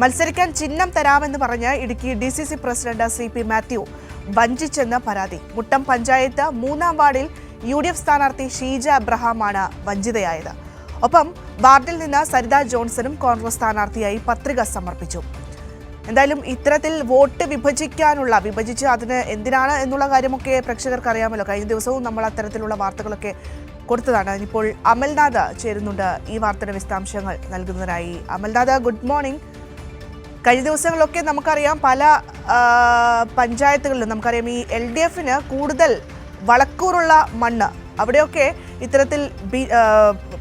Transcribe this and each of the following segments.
മത്സരിക്കാൻ ചിഹ്നം തരാമെന്ന് പറഞ്ഞ് Idukki D C C president C P Mathew വഞ്ചിച്ചെന്ന് പരാതി. മുട്ടം പഞ്ചായത്ത് മൂന്നാം വാർഡിൽ യു ഡി എഫ് സ്ഥാനാർത്ഥി ഷീജ അബ്രഹാമാണ് വഞ്ചിതയായത്. ഒപ്പം വാർഡിൽ നിന്ന് സരിത ജോൺസണും കോൺഗ്രസ് സ്ഥാനാർത്ഥിയായി പത്രിക സമർപ്പിച്ചു. എന്തായാലും ഇത്തരത്തിൽ വോട്ട് വിഭജിക്കാനുള്ള വിഭജിച്ച് അതിന് എന്തിനാണ് എന്നുള്ള കാര്യമൊക്കെ പ്രേക്ഷകർക്ക് അറിയാമല്ലോ. കഴിഞ്ഞ ദിവസവും നമ്മൾ അത്തരത്തിലുള്ള വാർത്തകളൊക്കെ കൊടുത്തതാണ്. ഇപ്പോൾ അമൽനാഥ് ചേരുന്നുണ്ട് ഈ വാർത്തയുടെ വിശദാംശങ്ങൾ നൽകുന്നതിനായി. അമൽനാഥ് ഗുഡ് മോർണിംഗ് കഴിഞ്ഞ ദിവസങ്ങളിലൊക്കെ നമുക്കറിയാം പല പഞ്ചായത്തുകളിലും നമുക്കറിയാം ഈ എൽ ഡി എഫിന് കൂടുതൽ വളക്കൂറുള്ള മണ്ണ്. അവിടെയൊക്കെ ഇത്തരത്തിൽ ബി-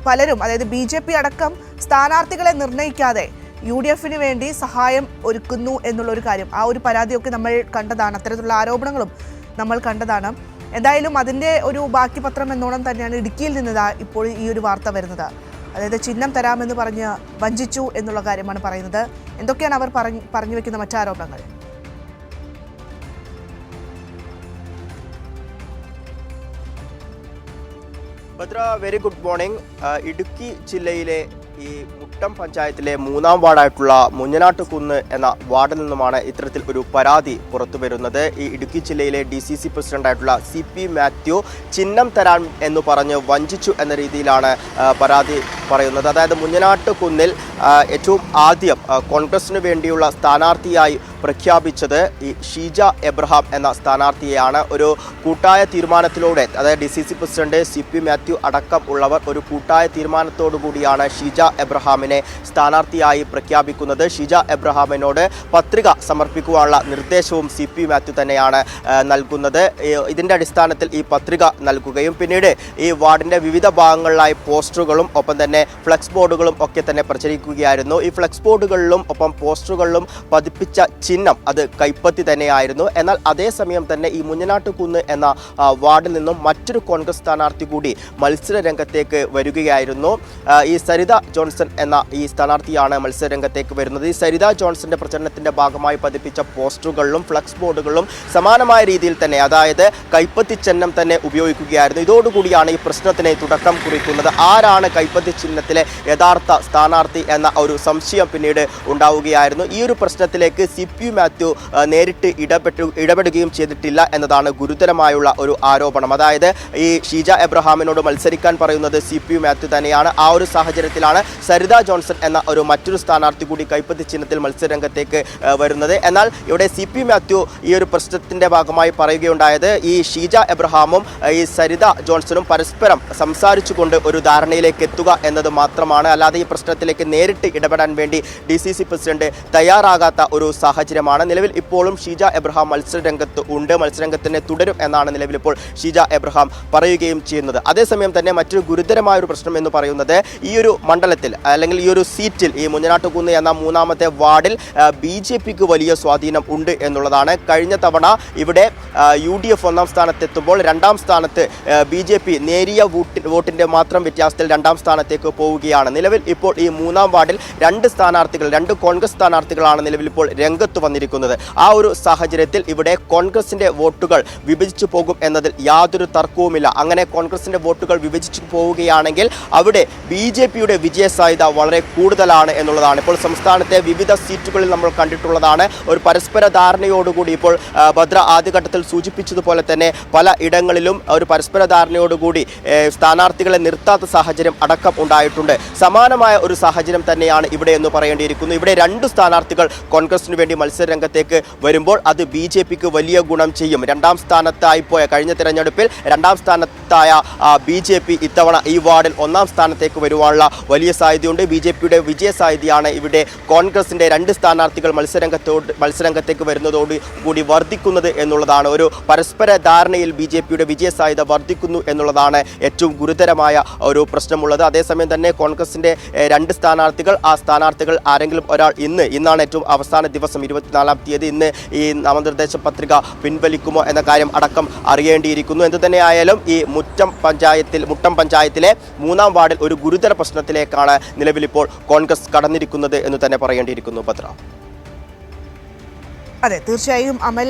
പലരും അതായത് ബി ജെ പി അടക്കം സ്ഥാനാർത്ഥികളെ നിർണയിക്കാതെ യു ഡി എഫിന് വേണ്ടി സഹായം ഒരുക്കുന്നു എന്നുള്ള ഒരു കാര്യം. ആ ഒരു പരാതിയൊക്കെ നമ്മൾ കണ്ടതാണ്. അത്തരത്തിലുള്ള ആരോപണങ്ങളും നമ്മൾ കണ്ടതാണ്. എന്തായാലും അതിന്റെ ഒരു ബാക്കി പത്രം എന്നോണം തന്നെയാണ് ഇടുക്കിയിൽ നിന്നതാ ഇപ്പോൾ ഈ ഒരു വാർത്ത വരുന്നത്. അതായത് ചിഹ്നം തരാമെന്ന് പറഞ്ഞ് വഞ്ചിച്ചു എന്നുള്ള കാര്യമാണ് പറയുന്നത്. എന്തൊക്കെയാണ് അവർ പറഞ്ഞു പറഞ്ഞു വെക്കുന്ന മറ്റാരോപണങ്ങൾ? Bhadra very good morning Idukki ജില്ലയിലെ ഈ മുട്ടം പഞ്ചായത്തിലെ മൂന്നാം വാർഡായിട്ടുള്ള മുഞ്ഞനാട്ടുകുന്ന് എന്ന വാർഡിൽ നിന്നുമാണ് ഇത്തരത്തിൽ ഒരു പരാതി പുറത്തു വരുന്നത് ഈ ഇടുക്കി ജില്ലയിലെ ഡി സി സി പ്രസിഡന്റായിട്ടുള്ള സി പി മാത്യു ചിഹ്നം തരാൻ എന്ന് പറഞ്ഞ് വഞ്ചിച്ചു എന്ന രീതിയിലാണ് പരാതി പറയുന്നത്. അതായത് മുഞ്ഞനാട്ടുകുന്നിൽ ഏറ്റവും ആദ്യം കോൺഗ്രസിന് വേണ്ടിയുള്ള സ്ഥാനാർത്ഥിയായി പ്രഖ്യാപിച്ചത് ഈ ഷീജ എബ്രഹാം എന്ന സ്ഥാനാർത്ഥിയെയാണ്. ഒരു കൂട്ടായ തീരുമാനത്തിലൂടെ അതായത് D C C president C P Mathew അടക്കം ഉള്ളവർ ഒരു കൂട്ടായ തീരുമാനത്തോടു കൂടിയാണ് ഷീജ എബ്രഹാമിനെ സ്ഥാനാർത്ഥിയായി പ്രഖ്യാപിക്കുന്നത്. ഷീജ എബ്രഹാമിനോട് പത്രിക സമർപ്പിക്കുവാനുള്ള നിർദ്ദേശവും സി പി മാത്യു തന്നെയാണ് നൽകുന്നത്. ഇതിന്റെ അടിസ്ഥാനത്തിൽ ഈ പത്രിക നൽകുകയും പിന്നീട് ഈ വാർഡിന്റെ വിവിധ ഭാഗങ്ങളിലായി പോസ്റ്ററുകളും ഒപ്പം തന്നെ ഫ്ലെക്സ് ബോർഡുകളും ഒക്കെ തന്നെ പ്രചരിക്കുകയായിരുന്നു. ഈ ഫ്ലെക്സ് ബോർഡുകളിലും ഒപ്പം പോസ്റ്ററുകളിലും പതിപ്പിച്ച ചിഹ്നം അത് കൈപ്പത്തി തന്നെയായിരുന്നു. എന്നാൽ അതേസമയം തന്നെ ഈ മുഞ്ഞനാട്ടുകുന്ന് എന്ന വാർഡിൽ നിന്നും മറ്റൊരു കോൺഗ്രസ് സ്ഥാനാർത്ഥി കൂടി മത്സര രംഗത്തേക്ക് വരികയായിരുന്നു. ഈ സരിത ജോൺസൺ എന്ന ഈ സ്ഥാനാർത്ഥിയാണ് മത്സര രംഗത്തേക്ക് വരുന്നത്. ഈ സരിത ജോൺസന്റെ പ്രചരണത്തിന്റെ ഭാഗമായി പതിപ്പിച്ച പോസ്റ്ററുകളിലും ഫ്ലക്സ് ബോർഡുകളിലും സമാനമായ രീതിയിൽ തന്നെ അതായത് കൈപ്പത്തി ചിഹ്നം തന്നെ ഉപയോഗിക്കുകയായിരുന്നു. ഇതോടുകൂടിയാണ് ഈ പ്രശ്നത്തിന് തുടക്കം കുറിക്കുന്നത്. ആരാണ് കൈപ്പത്തി ചിഹ്നത്തിലെ യഥാർത്ഥ സ്ഥാനാർത്ഥി എന്ന ഒരു സംശയം പിന്നീട് ഉണ്ടാവുകയായിരുന്നു. ഈ ഒരു പ്രശ്നത്തിലേക്ക് സി പി മാത്യു നേരിട്ട് ഇടപെട്ടു ഇടപെടുകയും ചെയ്തിട്ടില്ല എന്നതാണ് ഗുരുതരമായുള്ള ഒരു ആരോപണം. അതായത് ഈ ഷീജ എബ്രഹാമിനോട് മത്സരിക്കാൻ പറയുന്നത് സി പി മാത്യു തന്നെയാണ്. ആ ഒരു സാഹചര്യത്തിലാണ് സരിത ജോൺസൺ എന്ന ഒരു മറ്റൊരു സ്ഥാനാർത്ഥി കൂടി കൈപ്പത്തി ചിഹ്നത്തിൽ മത്സരരംഗത്തേക്ക് വരുന്നത്. എന്നാൽ ഇവിടെ സി പി മാത്യു ഈ ഒരു പ്രശ്നത്തിന്റെ ഭാഗമായി പറയുകയുണ്ടായത് ഈ ഷീജ എബ്രഹാമും ഈ സരിത ജോൺസണും പരസ്പരം സംസാരിച്ചുകൊണ്ട് ഒരു ധാരണയിലേക്ക് എത്തുക എന്നത് മാത്രമാണ്. അല്ലാതെ ഈ പ്രശ്നത്തിലേക്ക് നേരിട്ട് ഇടപെടാൻ വേണ്ടി ഡി പ്രസിഡന്റ് തയ്യാറാകാത്ത ഒരു സാഹചര്യമാണ്. നിലവിൽ ഇപ്പോഴും ഷീജ എബ്രഹാം മത്സരരംഗത്ത് ഉണ്ട്. മത്സരരംഗത്ത് തുടരും എന്നാണ് നിലവിലിപ്പോൾ ഷീജ എബ്രഹാം പറയുകയും ചെയ്യുന്നത്. അതേസമയം തന്നെ മറ്റൊരു ഗുരുതരമായ ഒരു പ്രശ്നം എന്ന് പറയുന്നത് ഈ ഒരു മണ്ഡലത്തിൽ അല്ലെങ്കിൽ ഈ ഒരു സീറ്റിൽ ഈ മുഞ്ഞനാട്ടുകുന്ന് എന്ന മൂന്നാമത്തെ വാർഡിൽ ബി ജെ പിക്ക് വലിയ സ്വാധീനം ഉണ്ട് എന്നുള്ളതാണ്. കഴിഞ്ഞ തവണ ഇവിടെ യു ഡി എഫ് ഒന്നാം സ്ഥാനത്തെത്തുമ്പോൾ രണ്ടാം സ്ഥാനത്ത് ബി ജെ പി നേരിയ വോട്ടി വോട്ടിന്റെ മാത്രം വ്യത്യാസത്തിൽ രണ്ടാം സ്ഥാനത്തേക്ക് പോവുകയാണ്. നിലവിൽ ഇപ്പോൾ ഈ മൂന്നാം വാർഡിൽ രണ്ട് സ്ഥാനാർത്ഥികൾ രണ്ട് കോൺഗ്രസ് സ്ഥാനാർത്ഥികളാണ് നിലവിൽ ഇപ്പോൾ രംഗത്ത് വന്നിരിക്കുന്നത്. ആ ഒരു സാഹചര്യത്തിൽ ഇവിടെ കോൺഗ്രസിന്റെ വോട്ടുകൾ വിഭജിച്ചു പോകും എന്നതിൽ യാതൊരു തർക്കവുമില്ല. അങ്ങനെ കോൺഗ്രസിന്റെ വോട്ടുകൾ വിഭജിച്ചു പോവുകയാണെങ്കിൽ അവിടെ ബി ജെ പിയുടെ വിജയസാധ്യത വളരെ കൂടുതലാണ് എന്നുള്ളതാണ്. ഇപ്പോൾ സംസ്ഥാനത്തെ വിവിധ സീറ്റുകളിൽ നമ്മൾ കണ്ടിട്ടുള്ളതാണ്. ഒരു പരസ്പര ധാരണയോടുകൂടി ഇപ്പോൾ ഭദ്ര ആദ്യഘട്ടത്തിൽ സൂചിപ്പിച്ചതുപോലെ തന്നെ പല ഇടങ്ങളിലും ഒരു പരസ്പര ധാരണയോടുകൂടി സ്ഥാനാർത്ഥികളെ നിർത്താത്ത സാഹചര്യം അടക്കം ഉണ്ടായിട്ടുണ്ട്. സമാനമായ ഒരു സാഹചര്യം തന്നെയാണ് ഇവിടെ എന്ന് പറയേണ്ടിയിരിക്കുന്നു. ഇവിടെ രണ്ട് സ്ഥാനാർത്ഥികൾ കോൺഗ്രസിന് വേണ്ടി മത്സര രംഗത്തേക്ക് വരുമ്പോൾ അത് ബി ജെ പിക്ക് വലിയ ഗുണം ചെയ്യും. രണ്ടാം സ്ഥാനത്തായി പോയ കഴിഞ്ഞ തെരഞ്ഞെടുപ്പിൽ രണ്ടാം സ്ഥാനത്തായ ബി ജെ പി ഇത്തവണ ഈ വാർഡിൽ ഒന്നാം സ്ഥാനത്തേക്ക് വരുവാനുള്ള വലിയ സാധ്യതയുണ്ട്. ബി ജെ പിയുടെ വിജയ സാധ്യതയാണ് ഇവിടെ കോൺഗ്രസിന്റെ രണ്ട് സ്ഥാനാർത്ഥികൾ മത്സരരംഗത്തോട് മത്സരരംഗത്തേക്ക് വരുന്നതോട് കൂടി വർദ്ധിക്കുന്നത് എന്നുള്ളതാണ്. ഒരു പരസ്പര ധാരണയിൽ ബി ജെ പിയുടെ വിജയ സാധ്യത വർദ്ധിക്കുന്നു എന്നുള്ളതാണ് ഏറ്റവും ഗുരുതരമായ ഒരു പ്രശ്നമുള്ളത്. അതേസമയം തന്നെ കോൺഗ്രസിന്റെ രണ്ട് സ്ഥാനാർത്ഥികൾ ആ സ്ഥാനാർത്ഥികൾ ആരെങ്കിലും ഒരാൾ ഇന്ന് ഇന്നാണ് ഏറ്റവും അവസാന ദിവസം ഇരുപത്തിനാലാം തീയതി ഇന്ന് ഈ നാമനിർദ്ദേശ പത്രിക പിൻവലിക്കുമോ എന്ന കാര്യം അടക്കം അറിയേണ്ടിയിരിക്കുന്നു. എന്ത് തന്നെയായാലും ഈ മുറ്റം പഞ്ചായത്തിൽ മുട്ടം പഞ്ചായത്തിലെ മൂന്നാം വാർഡിൽ ഒരു ഗുരുതര പ്രശ്നത്തിലേക്കാണ് നിലവിലിപ്പോൾ കോൺഗ്രസ് കടന്നിരിക്കുന്നത് എന്ന് തന്നെ പറയേണ്ടിയിരിക്കുന്നു ഭദ്ര. അതെ തീർച്ചയായും അമൽ